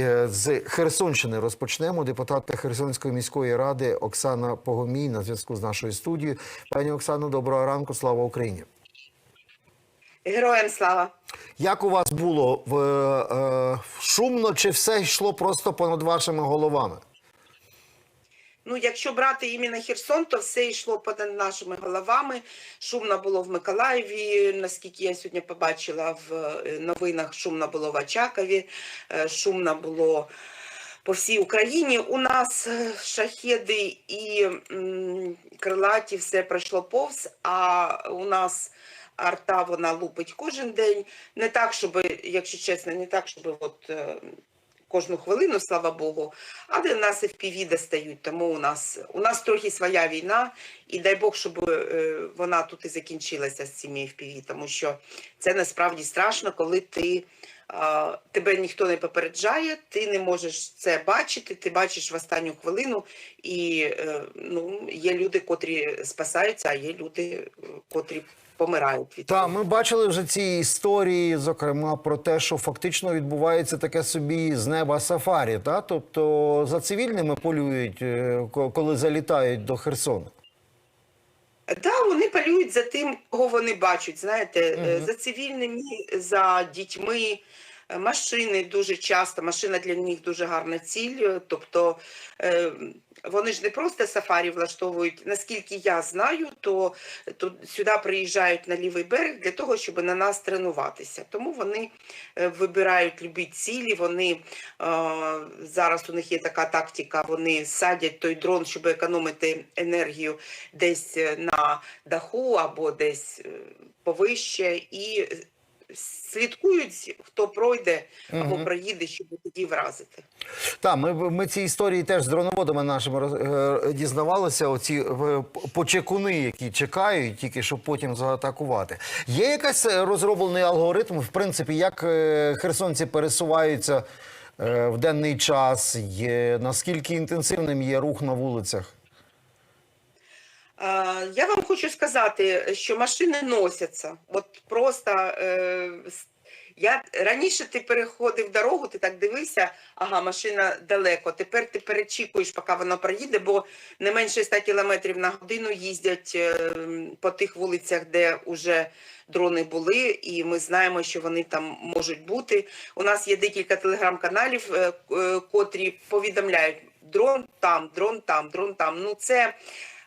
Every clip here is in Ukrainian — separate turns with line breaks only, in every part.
Е, З Херсонщини розпочнемо. Депутатка Херсонської міської ради Оксана Погомій на зв'язку з нашою студією. Пані Оксано, доброго ранку. Слава Україні.
Героям слава.
Як у вас було в, е, шумно чи все йшло просто понад вашими головами?
Ну, якщо брати іменно Херсон, то все йшло понад нашими головами. Шумно було в Миколаєві, наскільки я сьогодні побачила в е, новинах, шумно було в Очакові, е, шумно було по всій Україні. У нас е, шахеди і крилаті все пройшло повз, а у нас арта вона лупить кожен день. Не так, щоб, якщо чесно, не так, щоб от. Кожну хвилину, слава Богу, але в нас FPV достають, тому у нас у нас трохи своя війна, і дай Бог, щоб е, вона тут і закінчилася з цими FPV, тому що це насправді страшно, коли ти. Тебе ніхто не попереджає, ти не можеш це бачити, ти бачиш в останню хвилину, і е, ну, є люди, котрі спасаються, а є люди, е, котрі помирають від
Та ми бачили вже ці історії, зокрема про те, що фактично відбувається таке собі з неба сафарі. Та? Тобто за цивільними полюють, е, коли залітають до Херсону.
Да, вони полюють за тим, кого вони бачать. Знаєте,
Мгм.
за цивільними, за дітьми. Машини дуже часто, машина для них дуже гарна ціль. Тобто е, вони ж не просто сафарі влаштовують. Наскільки я знаю, то, то сюди приїжджають на лівий берег для того, щоб на нас тренуватися. Тому вони е, вибирають любі цілі. Вони е, зараз у них є така тактика. Вони садять той дрон, щоб економити енергію десь на даху або десь повище, і слідкують, хто пройде або
Мгм.
проїде, щоб тоді вразити.
Так, ми, ми ці історії теж з дроноводами нашими е, дізнавалися. Оці е, почекуни, які чекають, тільки щоб потім заатакувати. Є якийсь е, розроблений алгоритм, в принципі, як херсонці пересуваються в денний час, є, наскільки інтенсивним є рух на вулицях?
Я вам хочу сказати, що машини носяться. От просто е, я раніше ти переходив дорогу, ти так дивився, ага, машина далеко. Тепер ти перечікуєш, поки вона проїде, бо не менше 100 кілометрів на годину їздять е, по тих вулицях, де вже дрони були, і ми знаємо, що вони там можуть бути. У нас є декілька телеграм-каналів, е, котрі повідомляють дрон там, дрон там, дрон там. Ну це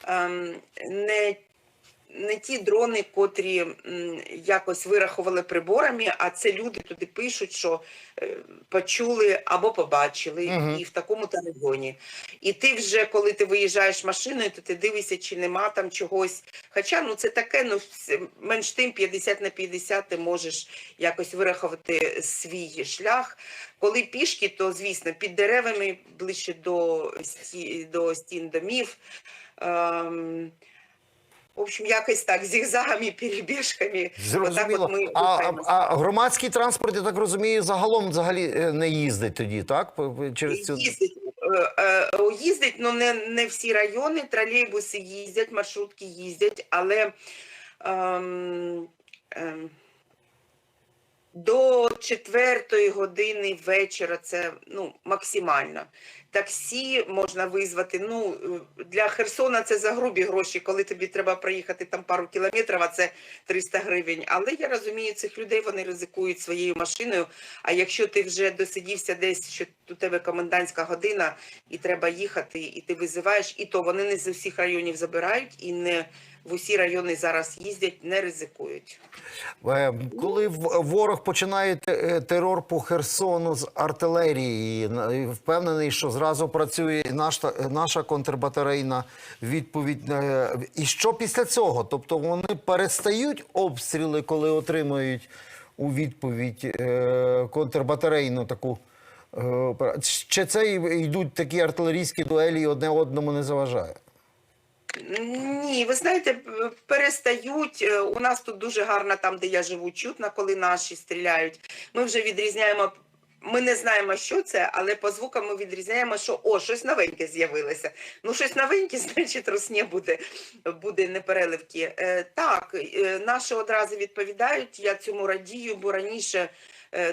ем, не, не ті дрони, котрі якось вирахували приборами, а це люди туди пишуть, що е, почули або побачили
Мгм.
і в такому-то регіоні. І ти вже, коли ти виїжджаєш машиною, то ти дивишся, чи нема там чогось. Хоча ну це таке, ну менш тим 50 на 50 ти можеш якось вирахувати свій шлях. Коли пішки, то звісно під деревами ближче до, до стін домів. Ем, в общем, якось так, зігзагами, перебіжками.
Зрозуміло.
Отак от ми
а, а громадський транспорт, я так розумію, загалом взагалі е, не їздить тоді, так? Через цю...
Їздить, е, е, їздить, але не, не всі райони, тролейбуси їздять, маршрутки їздять, але ем, ем, до четвертої години вечора це ну, максимально. Таксі можна визвати. Ну, для Херсона це за грубі гроші, коли тобі треба проїхати там пару кілометрів, а це 300 гривень. Але я розумію цих людей, вони ризикують своєю машиною. А якщо ти вже досидівся десь, що у тебе комендантська година, і треба їхати, і ти визиваєш, і то вони не з усіх районів забирають, і не в усі райони зараз їздять, не ризикують.
Е, Коли ворог починає е, терор по Херсону з артилерії, впевнений, що зразу працює наша, наша контрбатарейна відповідь. е, І що після цього? Тобто вони перестають обстріли, коли отримують у відповідь контрбатарейну таку. Чи це йдуть такі артилерійські дуелі і одне одному не заважає?
Ні, ви знаєте, перестають. Е, У нас тут дуже гарно, там, де я живу, чутно, коли наші стріляють. Ми вже відрізняємо. Ми не знаємо, що це, але по звукам ми відрізняємо, що о, щось новеньке з'явилося. Ну, щось новеньке, значить, русня буде, буде непереливки. Е, так, е, наші одразу відповідають. Я цьому радію, бо раніше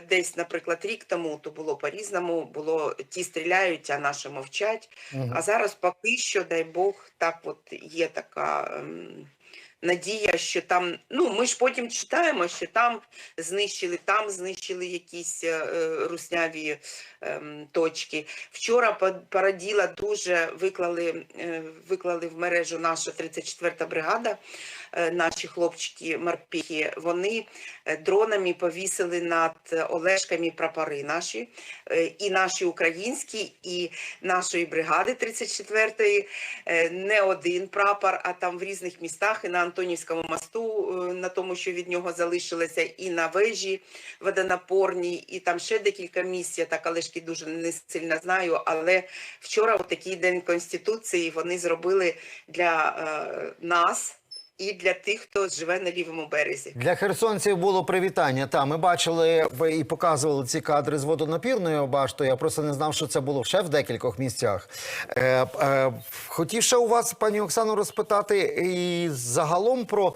десь, наприклад, рік тому, то було по-різному, було ті стріляють, а наші мовчать.
Мгм.
А зараз поки що, дай Бог, так от є така ем, надія, що там, ну ми ж потім читаємо, що там знищили, там знищили якісь е, е, русняві ем, точки. Вчора по- пораділа дуже, виклали, е, виклали в мережу наша 34-та бригада, е, наші хлопчики морпіхи, вони е, дронами повісили над Олешками прапори наші, е, і наші українські, і нашої бригади 34-ї, е, не один прапор, а там в різних містах, і на Антонівському мосту, е, на тому, що від нього залишилося, і на вежі водонапорній, і там ще декілька місць, я так Олешки дуже не сильно знаю, але вчора, в такий день Конституції, вони зробили для е, нас і для тих, хто живе на лівому березі.
Для херсонців було привітання. Та ми бачили ви і показували ці кадри з водонапірною баштою. Я просто не знав, що це було ще в декількох місцях. Е, е, хотів ще у вас, пані Оксано, розпитати і загалом про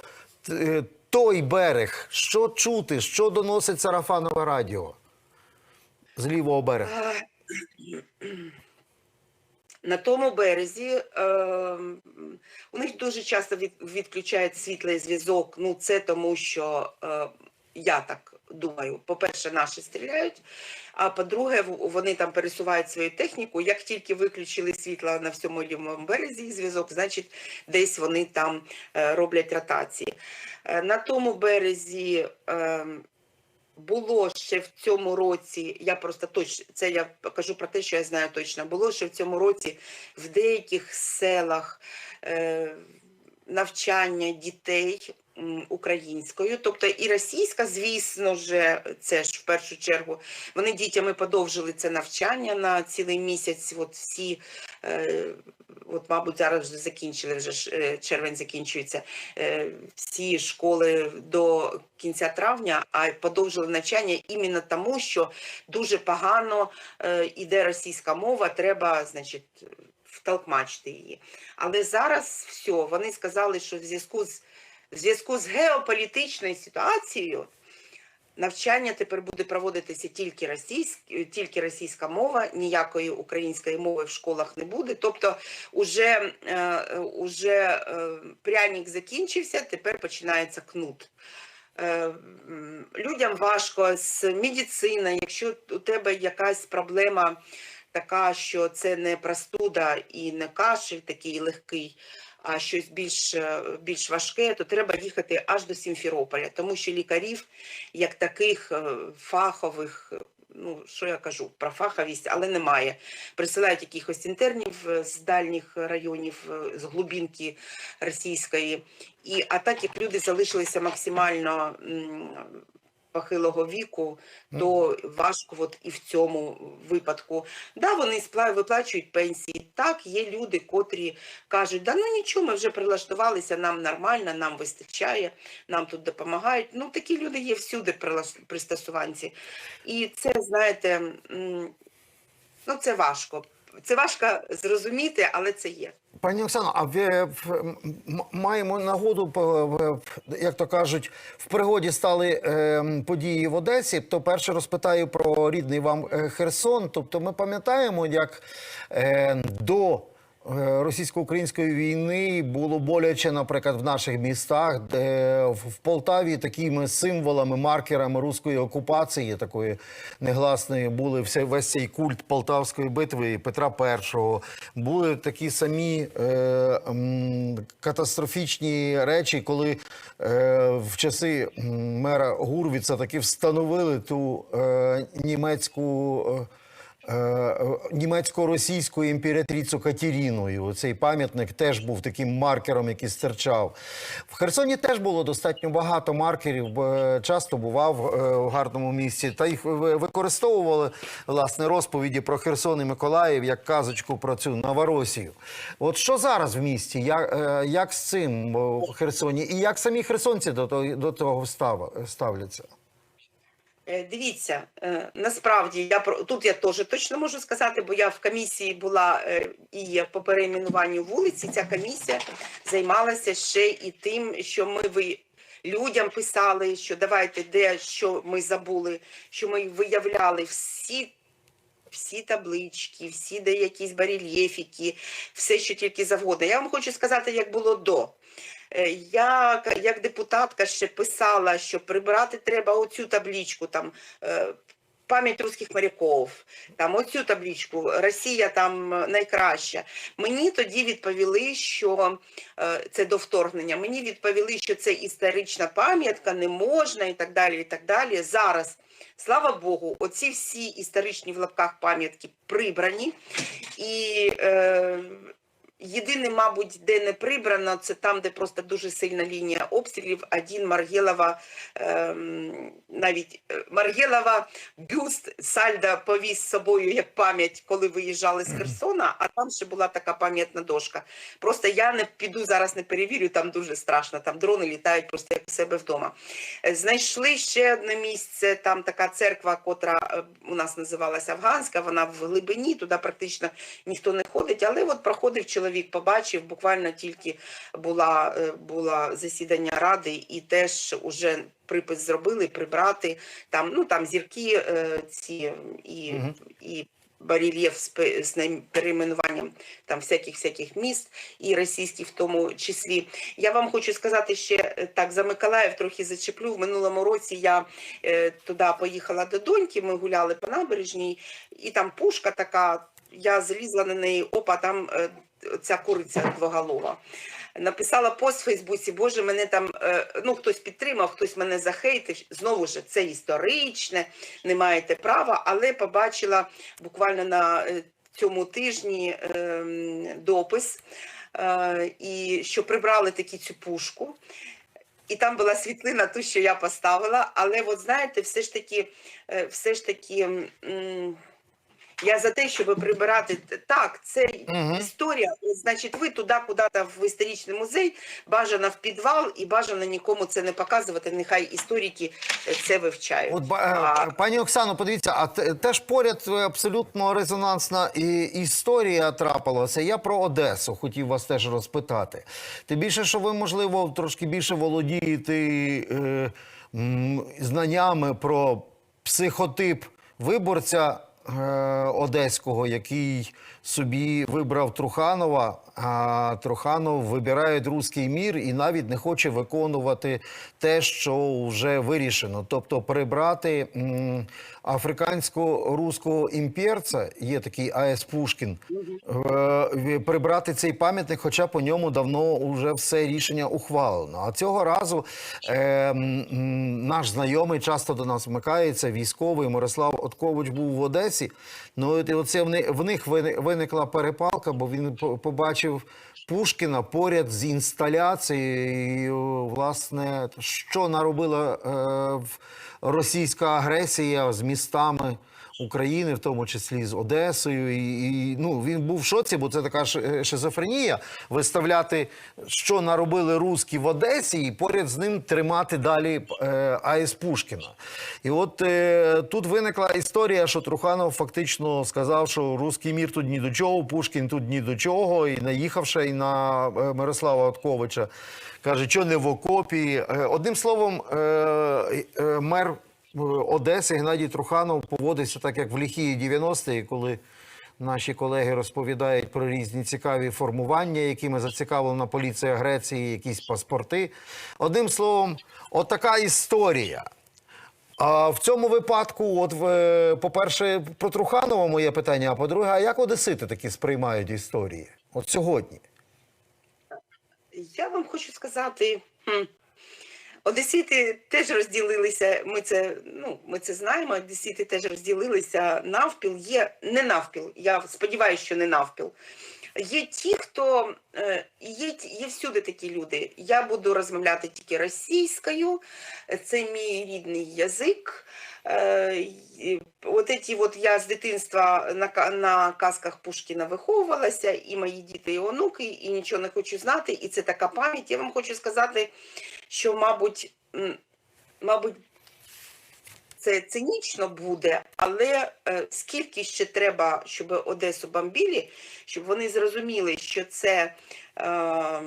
е, той берег. Що чути, що доносить сарафанове радіо з лівого берега?
На тому березі е, у них дуже часто від, відключають світлий зв'язок. Ну, це тому, що е, я так думаю, по-перше, наші стріляють. А по-друге, вони там пересувають свою техніку. Як тільки виключили світло на всьому лівому березі зв'язок, значить десь вони там е, роблять ротації. Е, на тому березі. Е, було ще в цьому році, я просто точно це я кажу про те, що я знаю точно. Було ще в цьому році в деяких селах е, навчання дітей українською, тобто і російська, звісно ж, це ж в першу чергу. Вони дітями подовжили це навчання на цілий місяць. От всі, е, от, мабуть, зараз вже закінчили, вже ж, е, червень закінчується. Е, всі школи до кінця травня, а подовжили навчання іменно тому, що дуже погано е, іде російська мова, треба, значить, втолкмачити її. Але зараз все, вони сказали, що в зв'язку з в зв'язку з геополітичною ситуацією навчання тепер буде проводитися тільки російськ, тільки російська мова, ніякої української мови в школах не буде. Тобто, уже, е, уже е, пряник закінчився, тепер починається кнут. Е, Людям важко з медициною, якщо у тебе якась проблема така, що це не простуда і не кашель такий легкий, а щось більш, е, більш важке, то треба їхати аж до Сімферополя, тому що лікарів, як таких е, фахових, е, ну що я кажу про фаховість, але немає. Присилають якихось інтернів з дальніх районів, з глубинки російської. І а так як люди залишилися максимально похилого віку, то важко от і в цьому випадку. Да, вони виплачують пенсії. Так, є люди, котрі кажуть, да ну нічого, ми вже прилаштувалися, нам нормально, нам вистачає, нам тут допомагають. Ну, такі люди є всюди пристосуванці. І це, знаєте, ну це важко. Це важко зрозуміти, але це є.
Пані Оксано, а ви маємо нагоду, як то кажуть, в пригоді стали ем, події в Одесі. То перше розпитаю про рідний вам е, Херсон. Тобто, ми пам'ятаємо, як е, до е, російсько-української війни було боляче, наприклад, в наших містах, де в Полтаві такими символами, маркерами руської окупації, такої негласної, були все, весь цей культ Полтавської битви Петра І. Були такі самі е, катастрофічні речі, коли е, в часи мера Гурвіца таки встановили ту е, німецьку. е, е, німецько-російську імператрицю Катеріну. І Оцей пам'ятник теж був таким маркером, який стирчав. В Херсоні теж було достатньо багато маркерів, е, часто бував е, в гарному місці. Та їх використовували власне розповіді про Херсон і Миколаїв як казочку про цю Новоросію. От що зараз в місті? Як, е, як з цим е, в Херсоні? І як самі херсонці до того, до того став- ставляться?
Е, Дивіться, е, насправді я тут я теж точно можу сказати, бо я в комісії була е, і по перейменуванню вулиці. Ця комісія займалася ще і тим, що ми ви. людям писали, що давайте, де що ми забули, що ми виявляли всі. Всі таблички, всі де якісь барельєфіки, все, що тільки завгодно. Я вам хочу сказати, як було до. Е, Я як депутатка ще писала, що прибирати треба оцю табличку, там е, пам'ять русських моряків, там оцю табличку, Росія там е, найкраща. Мені тоді відповіли, що це до вторгнення. Мені відповіли, що це історична пам'ятка, не можна і так далі. І так далі. Зараз, слава Богу, оці всі історичні в лапках пам'ятки прибрані. І е, єдине, мабуть, де не прибрано, це там, де просто дуже сильна лінія обстрілів. Один Маргелова, ем, навіть е, Маргелова бюст Сальда повіз з собою як пам'ять, коли виїжджали з Херсона, а там ще була така пам'ятна дошка. Просто я не піду зараз, не перевірю, там дуже страшно, там дрони літають просто як у себе вдома. Е, Знайшли ще одне місце, там така церква, котра е, у нас називалася Афганська, вона в глибині, туди практично ніхто не ходить, але от проходив чоловік, побачив, буквально тільки була, е, була засідання ради і теж уже припис зробили, прибрати, там, ну, там зірки е, ці і,
Мгм.
і барельєф з, з перейменуванням там всяких всяких міст і російських в тому числі. Я вам хочу сказати ще е, так за Миколаїв трохи зачеплю. В минулому році я е, туди поїхала до доньки. Ми гуляли по набережній, і там пушка така. Я залізла на неї, опа, там ця куриця двоголова. Написала пост в Фейсбуці, Боже, мене там е, ну хтось підтримав, хтось мене захейтив. Знову ж це історичне, не маєте права, але побачила буквально на е, цьому тижні ем, допис, е, і що прибрали таки цю пушку. І там була світлина, ту, що я поставила. Але от знаєте, все ж таки, все ж таки. Я за те, щоб прибирати так, це
Мгм.
історія. Значить, ви туди, куди-то в історичний музей, бажано в підвал і бажано нікому це не показувати. Нехай історики е, це вивчають.
От,
А-
е, пані Оксано, подивіться, а теж поряд е, абсолютно резонансна і, історія трапилася. Я про Одесу хотів вас теж розпитати. Тим більше, що ви, можливо, трошки більше володієте е, знаннями про психотип виборця одеського, який собі вибрав Труханова, а Труханов вибирає руський мір і навіть не хоче виконувати те, що вже вирішено. Тобто прибрати африкансько-руського імперця, є такий А.С. Пушкін, е, прибрати цей пам'ятник, хоча по ньому давно вже все рішення ухвалено. А цього разу е, наш знайомий часто до нас вмикається, військовий Мирослав Откович був в Одесі. Ну і оце в них, в них виникла перепалка, бо він побачив Пушкіна поряд з інсталяцією, власне, що наробила е, російська агресія з містами. України, в тому числі з Одесою, і, і ну він був в шоці, бо це така е, шизофренія. Виставляти, що наробили руски в Одесі, і поряд з ним тримати далі е, АЕС Пушкіна. І от е, тут виникла історія, що Труханов фактично сказав, що руський мір тут ні до чого, Пушкін тут ні до чого, і наїхавши і на е, Мирослава Отковича, каже, що не в окопі. Е, одним словом, мер. Одеси Геннадій Труханов поводиться так, як в ліхії 90-ті, коли наші колеги розповідають про різні цікаві формування, якими зацікавлена поліція Греції, якісь паспорти. Одним словом, отака історія. А в цьому випадку, от по-перше, про Труханова моє питання, а по-друге, а як одесити такі сприймають історії? От сьогодні.
Я вам хочу сказати. Одесіти теж розділилися. Ми це ну ми це знаємо. Одесіти теж розділилися навпіл. Є не навпіл. Я сподіваюся, що не навпіл. Є ті, хто е, є, є всюди такі люди. Я буду розмовляти тільки російською, це мій рідний язик. Е, От ці от я з дитинства на, на казках Пушкіна виховувалася, і мої діти, і онуки, і нічого не хочу знати. І це така пам'ять. Я вам хочу сказати, що, мабуть, мабуть, це цинічно буде, але е, скільки ще треба, щоб Одесу бомбілі, щоб вони зрозуміли, що це. Е,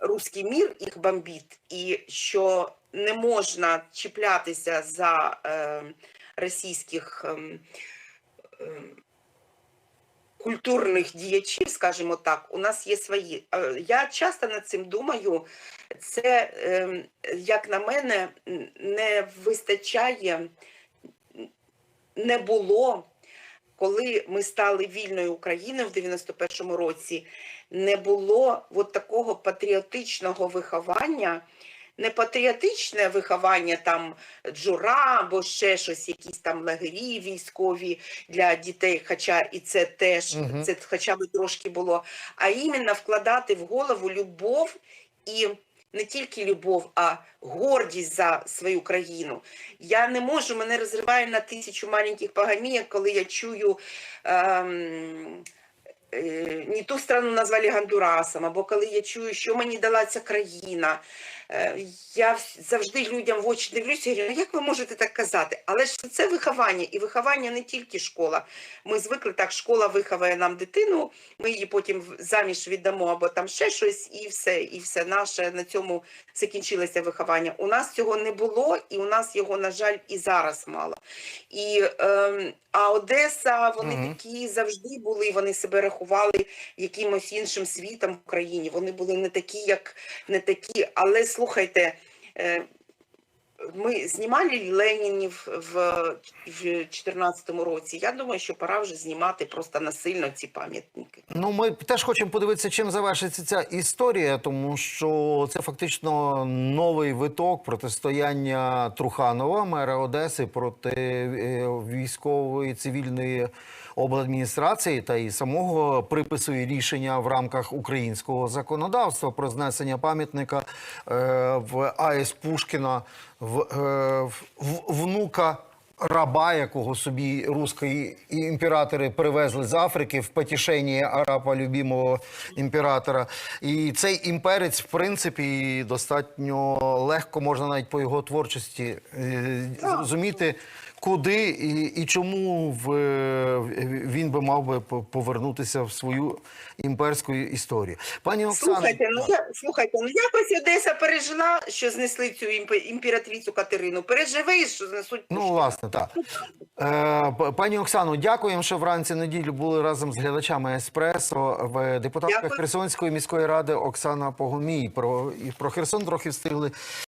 русський мір їх бомбить, і що не можна чіплятися за е, російських ем, культурних діячів, скажімо так, у нас є свої. Е, Я часто над цим думаю. Це, ем, як на мене, не вистачає, не було, коли ми стали вільною Україною в 91-му році, не було от такого патріотичного виховання. Не патріотичне виховання там джура або ще щось, якісь там лагері військові для дітей, хоча і це теж
Мгм.
це хоча б трошки було, а іменно вкладати в голову любов і не тільки любов, а гордість за свою країну. Я не можу, мене розриває на тисячу маленьких погамієк, коли я чую. Ем, е, не ту страну назвали Гондурасом, або коли я чую, що мені дала ця країна. Е, Я завжди людям в очі дивлюся і говорю, «Ну, як ви можете так казати? Але ж це виховання, і виховання не тільки школа. Ми звикли так, школа виховає нам дитину, ми її потім заміж віддамо, або там ще щось, і все, і все наше на цьому закінчилося виховання. У нас цього не було, і у нас його, на жаль, і зараз мало. І, ем, а Одеса, вони
Мгм.
такі завжди були, вони себе рахували якимось іншим світом в країні. Вони були не такі, як не такі. Але слухайте, е, ми знімали Ленінів в 2014 році. Я думаю, що пора вже знімати просто насильно ці пам'ятники.
Ну, ми теж хочемо подивитися, чим завершиться ця історія, тому що це фактично новий виток протистояння Труханова, мера Одеси, проти е, військової цивільної обладміністрації та і самого припису рішення в рамках українського законодавства про знесення пам'ятника е, в АЕС Пушкіна в, е, в- в внука раба, якого собі русські імператори привезли з Африки в потішенні араба любимого імператора. І цей імперець, в принципі, достатньо легко можна навіть по його творчості е, зрозуміти. Куди і, і чому в, він би мав би по- повернутися в свою імперську історію? Пані Оксано,
Слухайте, ну я слухайте, ну якось Одеса пережила, що знесли цю імпе- імператрицю Катерину. Переживе, що знесуть
Ну, власне, так. Е, пані Оксано, дякуємо, що вранці неділю були разом з глядачами Еспресо. В депутатка. Херсонської міської ради Оксана Погомій. Про, про Херсон трохи встигли